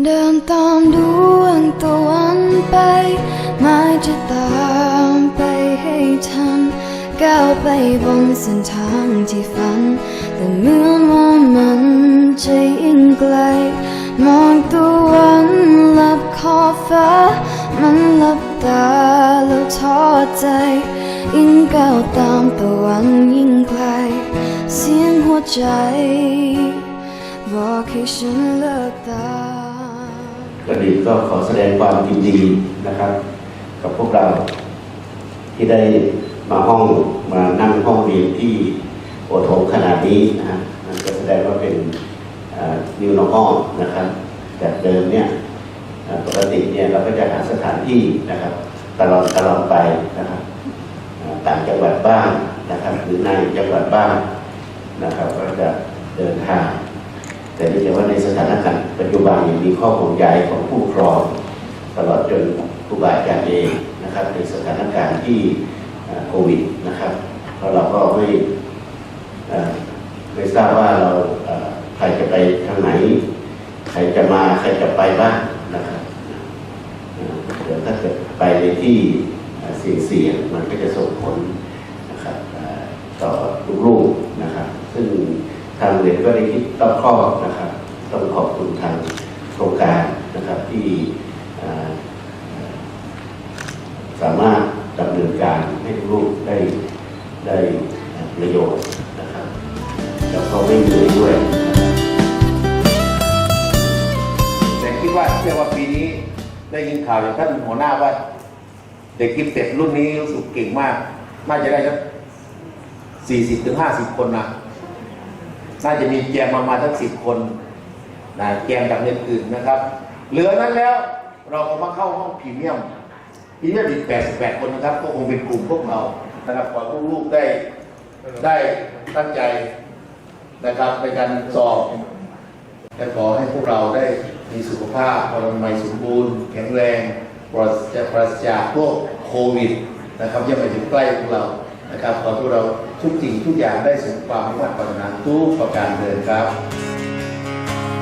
เดินตามดวงตะวันไปหมายจะตามไปให้ทันก้าวไปบนเส้นทางที่ฝัน แต่เหมือนว่ามันจะยิ่งไกล มองตะวันลับขอบฟ้า มันหลับตาแล้วท้อใจ ยิ่งก้าวตามตะวันยิ่งไกล เสียงหัวใจบอกให้ฉันเลิกตา กระดิ่งก็ขอแสดงความยินดีนะครับ กับพวกเราที่ได้มาห้องมานั่งห้องเรียนที่โอโถงขนาดนี้นะฮะนั่นก็แสดงว่าเป็นนิวนอร์มนะครับจากเดิมเนี่ยปกติเนี่ยเราก็จะหาสถานที่นะครับตลอดตลอดไปนะครับต่างจังหวัดบ้างนะครับหรือในจังหวัดบ้างนะครับ ก็จะเดินทาง แต่เนื่องจากว่าในสถานการณ์ปัจจุบันยังมีข้อห่วงใยของผู้ครอง ตลอดจนผู้บาอาจารย์เองนะครับ ในสถานการณ์ที่โควิดนะครับเราะเราก็ไม่ไม่ทราบว่าเราใครจะไปทางไหน ใครจะมาใครจะไปบ้างนะครับเดี๋ยวถ้าเกิดไปในที่เอ่อเสี่ยงๆมันก็จะส่งผลนะครับต่อลูกๆนะครับ ซึ่ง ทางเรียนก็ได้คิดรอบคอบนะครับ ต้องขอบคุณทางโครงการนะครับที่สามารถดำเนินการให้ลูกได้ได้ประโยชน์นะครับ แล้วก็ไม่เหนื่อยด้วยแต่คิดว่าเชื่อว่าปีนี้ได้ยินข่าวจากท่านหัวหน้าว่า เด็กกิฟเต็ดรุ่นนี้รู้สึกเก่งมาก น่าจะได้สักสี่สิบถึงห้าสิบคนนะ น่าจะมีแจมมามาทั้งสิบคนนะแจมจากเรียนอื่นนะครับ เหลือนั้นแล้วเราก็มาเข้าห้องพรีเมียมพรีเมียมอีกแปดสิบแปดคนนะครับ ก็คงเป็นกลุ่มพวกเรานะครับขอให้ลูกๆได้ได้ตั้งใจนะครับในการสอบและขอให้พวกเราได้มีสุขภาพพลามัยสมบูรณ์ แข็งแรงปราศจากปราศจากพวกโควิดนะครับยังไม่ถึงใกล้พวกเรานะครับขอให้พวกเรา ทุกสิ่งทุกอย่างได้สมความมุ่งมั่นปรารถนาทุกประการเดินครับ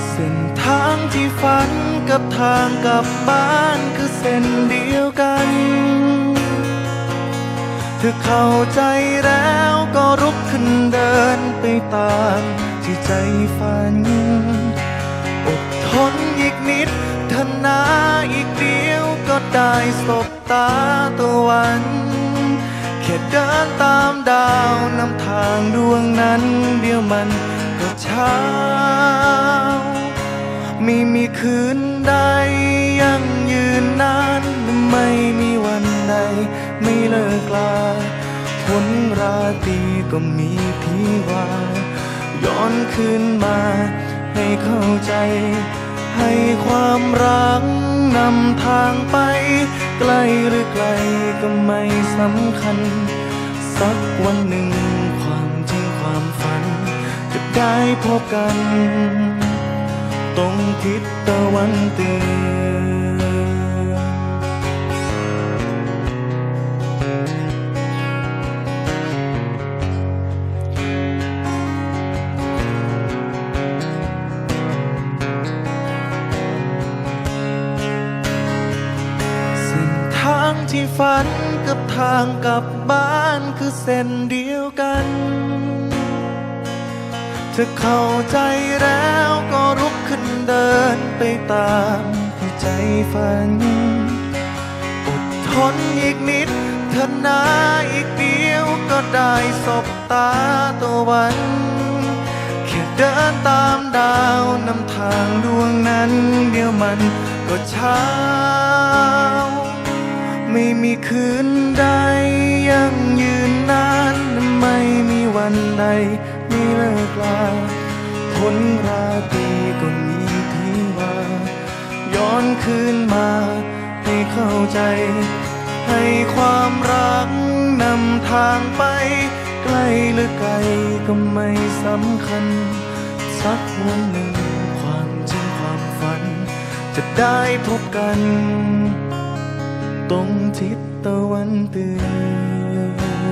เส้นทางที่ฝันกับทางกลับบ้านคือเส้นเดียวกัน เธอเข้าใจแล้วก็รุกขึ้นเดินไปตามที่ใจฝัน อดทนอีกนิดเถอะนาอีกเดียวก็ได้สบตาตะวัน ค่เดินตามดาวนำทางดวงนั้นเดียวมันก็เช้า ไม่มีคืนใดยังยืนนานไม่มีวันใดไม่เลิกลาฝนราตรีก็มีที่ว่า ย้อนคืนมาให้เข้าใจ ให้ความรักนำทางไป ใกล้หรือไกลก็ไม่สำคัญ สักวันหนึ่งความจริงความฝัน จะได้พบกัน ตรงทิศตะวันตื่นางกลับบ้านคือเส้นเดียวกัน เธอเข้าใจแล้วก็ลุกขึ้นเดินไปตามที่ใจฝัน อดทนอีกนิดเถอะนะอีกเดียวก็ได้สบตาตะวันแค่เดินตามดาวนำทางดวงนั้นเดียวมันก็ช้า ไม่มีคืนใดยังยืนนานไม่มีวันใดไม่เลิกลาคนราตรีก็มีที่ว่าย้อนคืนมาให้เข้าใจ ให้ความรักนำทางไป ใกล้หรือไกลก็ไม่สำคัญ สักวันหนึ่งความจริงความฝัน จะได้พบกัน ตรงทิศตะวันตือน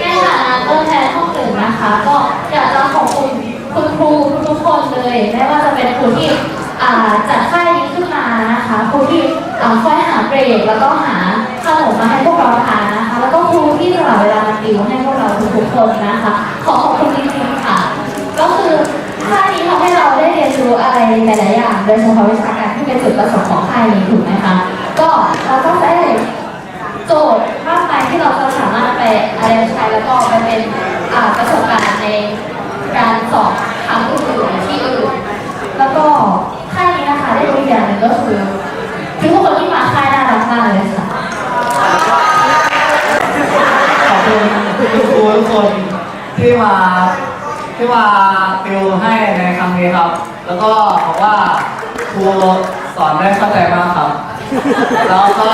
ในฐานะตัวแทนห้องหนึ่งนะคะ ก็อยากจะขอบคุณคุณครูทุกๆคนเลยไม่ว่าจะเป็นครูที่อ่าจัดค่ายนี้ขึ้นมานะคะครูที่อ่าคอยหาเบรกแล้วก็หาขนมมาให้พวกเราทานนะคะ แล้วก็ครูที่ตลอดเวลามาติวให้พวกเราทุกๆคนนะคะ ขอขอบคุณจริงๆค่ะ ก็คือค่ายนี้ทำให้เราได้เรียนรู้อะไรหลายๆอย่าง โดยเฉพาะวิชาการที่เป็นจุดประสงค์ของค่ายนี้ถูกไหมคะ ก็เราก็ได้โจทย์มากมายที่เราจะสามารถไปอะไรใช้แล้วก็ไปเป็นประสบการณ์ในการสอบครั้งอื่นๆที่อื่น แล้วก็ค่ายนี้นะคะได้รู้อย่างหนึ่งก็คือทุกคนที่มาค่ายน่ารักมากเลยค่ะ ขอบคุณคุณครู ทุกคนที่มาที่มาติวให้ในครั้งนี้ครับ แล้วก็บอกว่าครูสอนได้เข้าใจมากครับ แล้วก็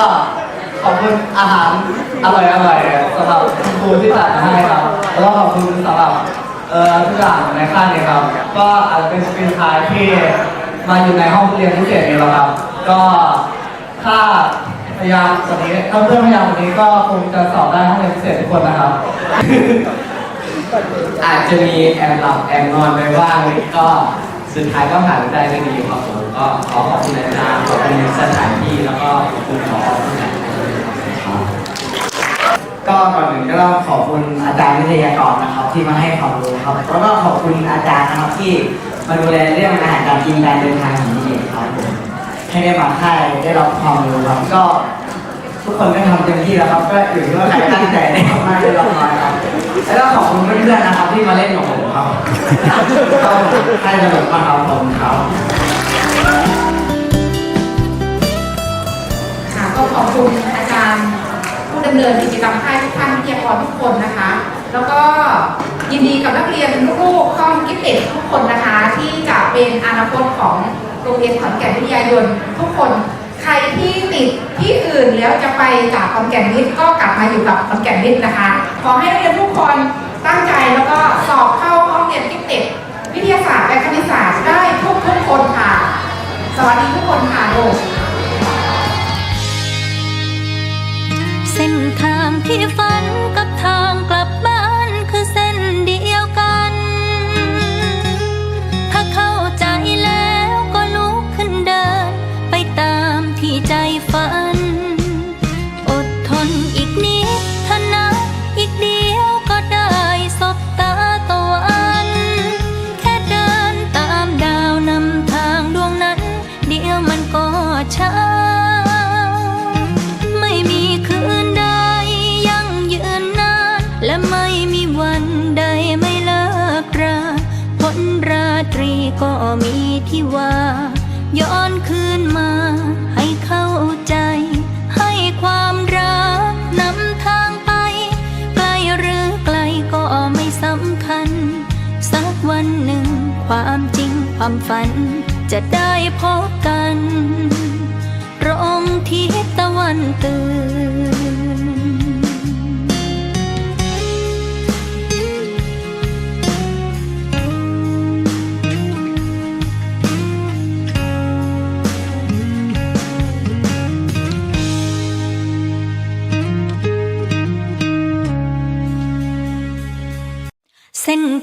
ขอบคุณอาหารอร่อยอร่อยๆสำหรับคุณครูที่จัดมาให้ครับ แล้วก็ขอบคุณสำหรับเอ่อทุกอย่างในค่ายนี้ครับ ก็อาจจะเป็นสปินทายที่มาอยู่ในห้องเรียนพิเศษนี้แล้วครับ ก็ถ้า พยายามกว่านี้ถ้าเพื่อนพยายามกว่านี้ก็คงจะสอบได้ห้องเรียนพิเศษทุกคนนะครับ อาจจะมีแอบหลับแอบนอนไปบ้างก็สุดท้ายก็ผ่านไปได้ด้วยดีครับผมก็ขอขอบคุณอาจารย์ขอบคุณสถานที่แล้วก็ขอบคุณขอทุกท่านครับก็ก่อนอื่นก็ต้องขอบคุณอาจารย์วิทยากรนะครับ ที่มาให้ความรู้ครับแล้วก็ขอบคุณอาจารย์นะครับที่มาดูแลเรื่องอาหารการกินการเดินทางของเด็กครับผม ให้ได้มาค่ายได้รับความรู้ครับ ก็ ทุกคนก็ทำเต็มที่แล้วครับ ก็อยู่ที่ว่าใครตั้งใจได้มากได้รับน้อยครับแล้วก็ขอบคุณเพื่อนๆนะครับที่มาเล่นกับผมครับก็ให้สนุกมากครับผมครับค่ะก็ขอบคุณอาจารย์ผู้ดำเนินกิจกรรมค่ายทุกท่านวิทยากรทุกคนนะคะ แล้วก็ยินดีกับนักเรียนลูกๆห้องกิฟเต็ดทุกคนนะคะ ที่จะเป็นอนาคตของ โรงเรียนขอนแก่นวิทยายนทุกคนใครที่ติดที่อื่นแล้วจะไปจากขอนแก่นวิทย์ก็กลับมาอยู่กับขอนแก่นวิทย์นะคะ ขอให้นักเรียนทุกคนตั้งใจแล้วก็สอบเข้าห้องเรียนที่ติดวิทยาศาสตร์และคณิตศาสตร์ได้ทุกทุกคน ไม่มีวันใดไม่เลิกราผลราตรีก็มีที่ว่า ย้อนคืนมาให้เข้าใจ ให้ความรักนำทางไป ไกลหรือไกลก็ไม่สำคัญ สักวันหนึ่งความจริงความฝัน จะได้พบกัน ตรงทิศตะวันตื่น